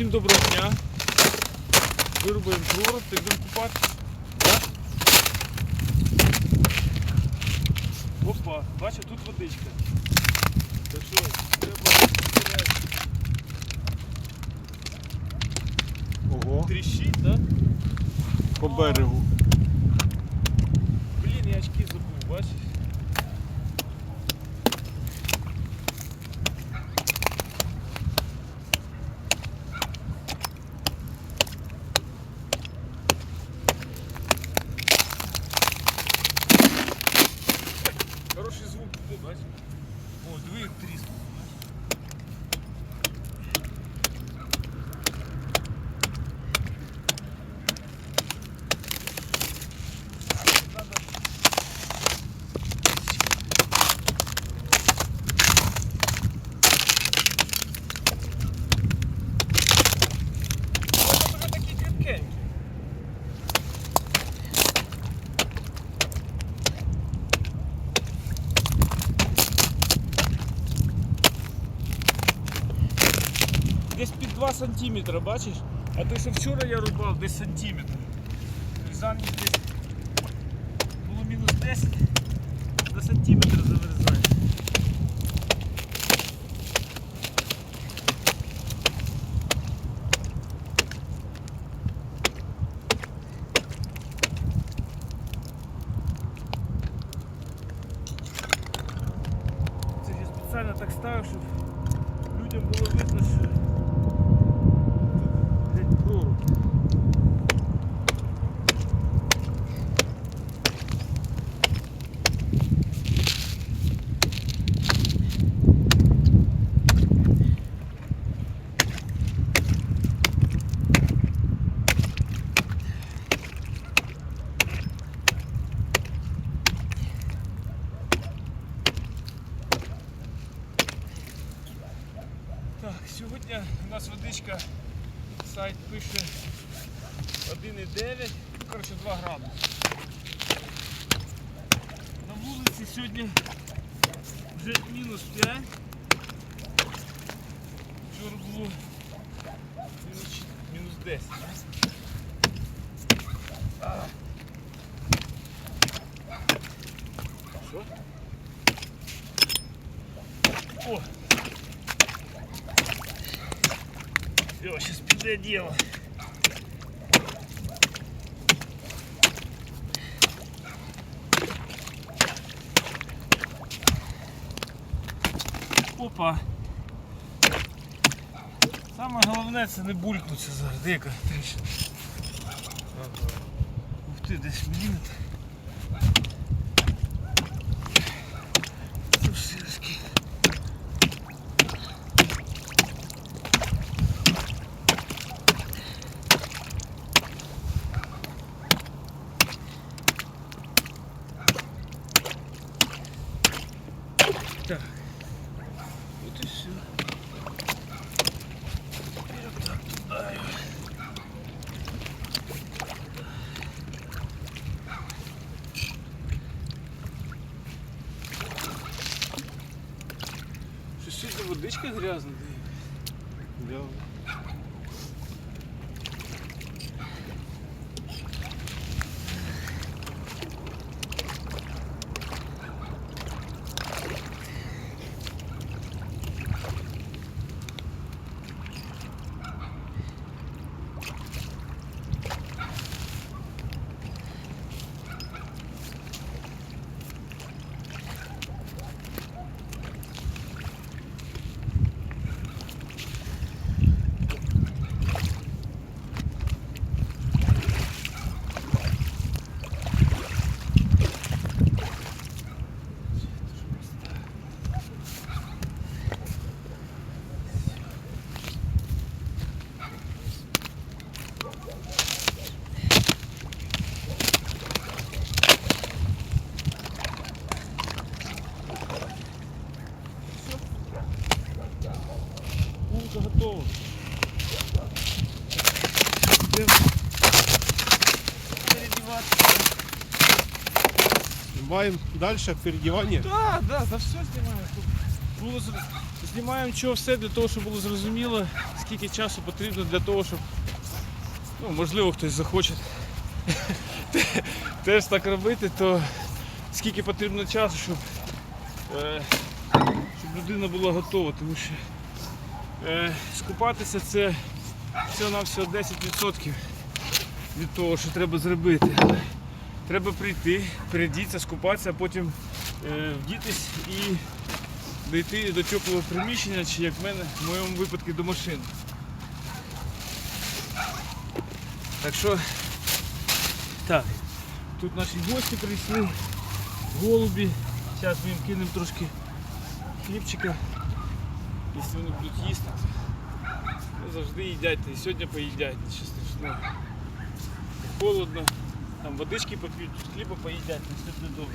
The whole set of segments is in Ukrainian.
Всім доброго дня. Вирубуємо проруб, так будемо купати. Да? Опа, бачиш, тут водичка. Так що, треба. Ого, тріщить, так? Да? по берегу. Блін, я очки забув, бачиш? Хороший звук буде, бачиш? О, диви, як тріснув. Надо Вони вже такі кріпкенькі. Десь під 2 сантиметра, бачиш? А той, що вчора я рубав, десь сантиметр. Різання десь було мінус 10, на сантиметр заверзає. Це я спеціально так ставив, щоб людям було видно, що тут блядь, проруб. Так, сьогодні у нас водичка, сайт пише 1,9, ну, коротше 2 градуси. На вулиці сьогодні вже мінус 5. Вчора було мінус 10. А. Що? О! Все, піде дело. Опа. Саме головне це не булькнуться зараз. Де яка тріщина? Ух ти, десь міліметр. Це все таки. Так. Вот и все. Теперь вот так туда. его. Що сьогодні водичка Маємо далі передівання. Да, да, за все знімаю. Тут Було Знімаємо чого все для того, щоб було зрозуміло, скільки часу потрібно для того, щоб, ну, можливо, хтось захоче теж так робити, то скільки потрібно часу, щоб, е, щоб людина була готова, тому що е, скупатися це всього-навсього 10% від того, що треба зробити. Треба прийти, передітися, скупатися, потім е, вдітись і дійти до теплого приміщення, чи як в мене, в моєму випадку до машини. Так що, так, тут наші гості прийшли, голубі. Зараз ми їм кинемо трошки хлібчика, якщо вони будуть їсти. Ну, завжди їдять, і сьогодні поїдять, нічого страшного. Холодно, там водички поп'ють, хліба поїдять, ну, все буде добре.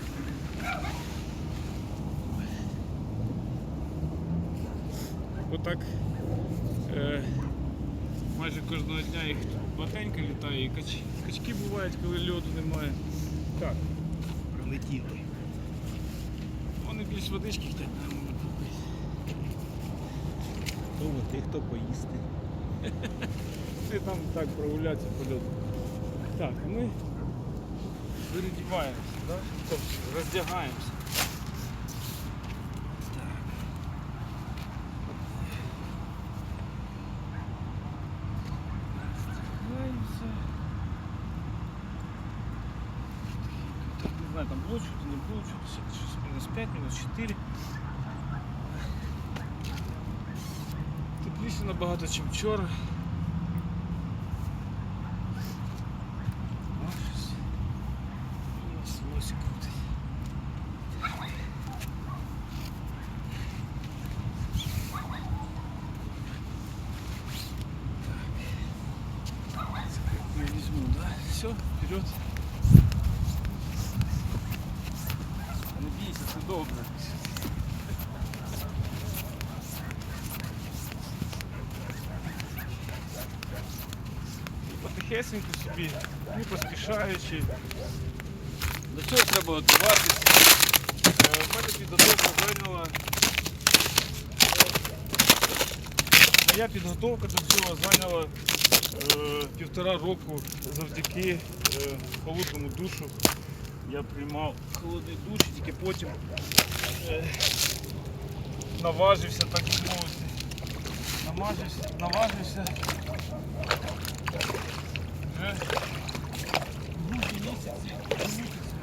Отак е, майже кожного дня їх тут багатенько літає, і кач, качки бувають, коли льоду немає. Так, Прилетіли. вони більш водички хочуть, мабуть, попити. То ти, хто поїсти. Ти там так прогулятися по льоду. Так, ми передіваємося, да? тобто роздягаємося. Так. Роздягаємося. Так, не знаю, там було чути, не було чути, сьогодні щось мінус 5, мінус 4. Тепліше набагато, ніж вчора. Ось. У нас лосик крутить. Так. Я возьму, да? Все, вперед. Не бейся, ты добре. Потихесенько собі, не поспішаючи. До цього треба готуватися. Е, В мене підготовка зайняла. Моя підготовка до цього зайняла е, півтора року завдяки е, холодному душу. Я приймав холодний душ тільки потім е, наважився, так би мовити. Намажився, наважився. Вже грудні місяці, місяці.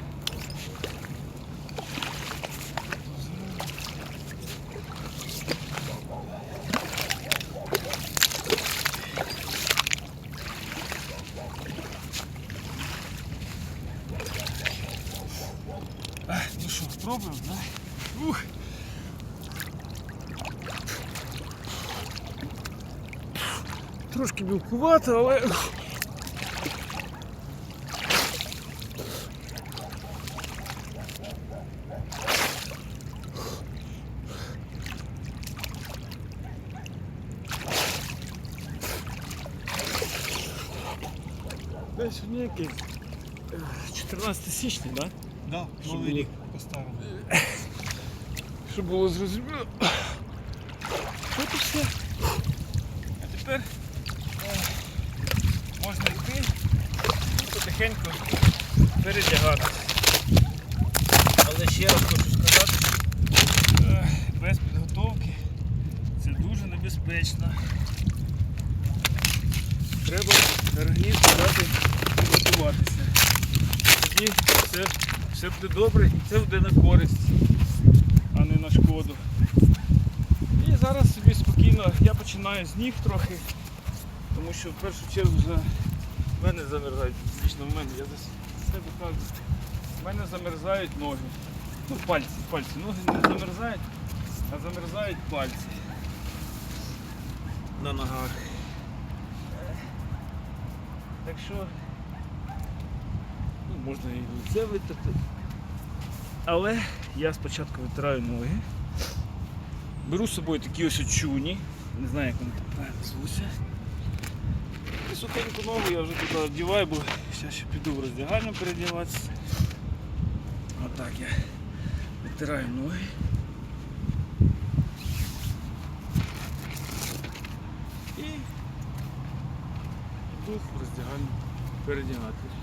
А, Ну що, пробуємо, да? Ух. Трошки білкувато, але Десь сьогодні який? Е, 14 січня, так? Да? Да, Щоб новий було. рік по-старому. Щоб було зрозуміло. От і все. А тепер е, можна йти і потихеньку передягатися. Але ще раз хочу сказати, що е, без підготовки це дуже небезпечно. Треба організм дати підготуватися. Тоді все, все буде добре і це буде на користь а не на шкоду. І зараз собі спокійно, я починаю з ніг трохи, тому що в першу чергу за мене замерзають, лично в мене, я за себе кажу, в мене замерзають ноги. Ну, пальці, пальці. Ноги не замерзають, а замерзають пальці. На ногах. Так що можна і лице витерти. Але я спочатку витираю ноги. Беру з собою такі ось чуні. Не знаю, як вони там правильно. І сухеньку ногу я вже туди одягаю, бо зараз ще піду в роздягальню передіватися. Отак я витираю ноги. І йду в роздягальню передягатись.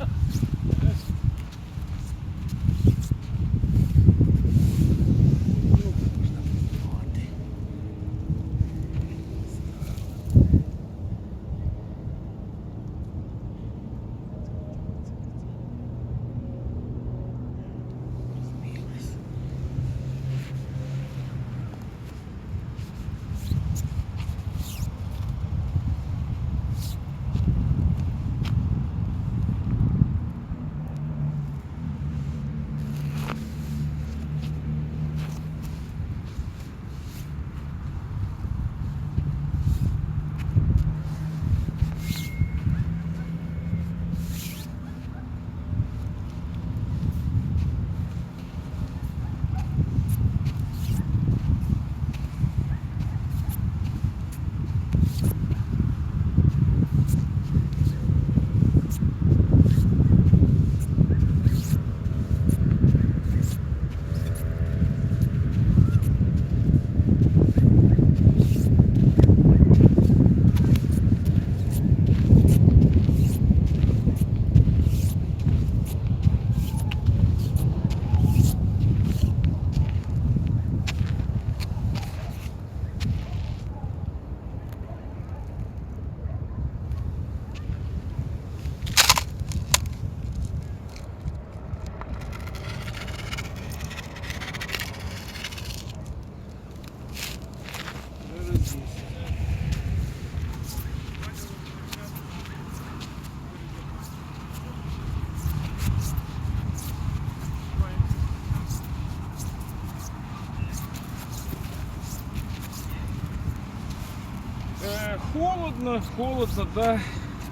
холодно, холодно, да.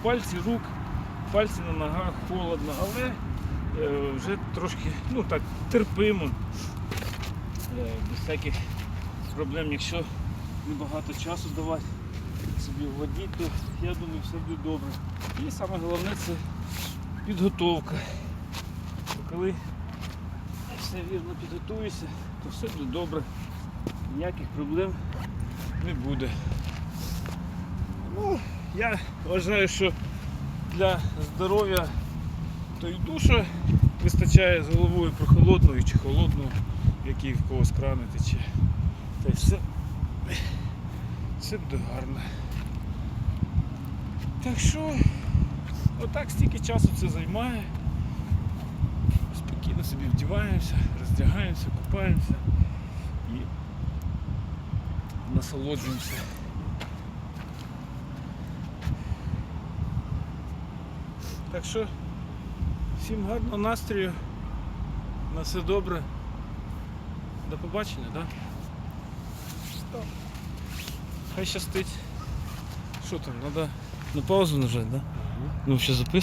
Пальці рук, пальці на ногах холодно, але е, вже трошки ну так, терпимо. Е, без всяких проблем, якщо небагато часу давати собі в воді, то я думаю все буде добре. І саме головне це підготовка. Коли все вірно підготуєшся, то все буде добре. Ніяких проблем не буде. Ну, я вважаю, що для здоров'я то й душа вистачає з головою прохолодною чи холодною, який в когось крани тече. Та й все, все буде гарно. Так що, отак стільки часу це займає. Спокійно собі вдіваємося, роздягаємося, купаємося і насолоджуємося. Так що всім гарного настрою. На все добре. До побачення, так? Да? Хай щастить. Що там, треба на паузу нажати, так? Да? Ну, ще записувати.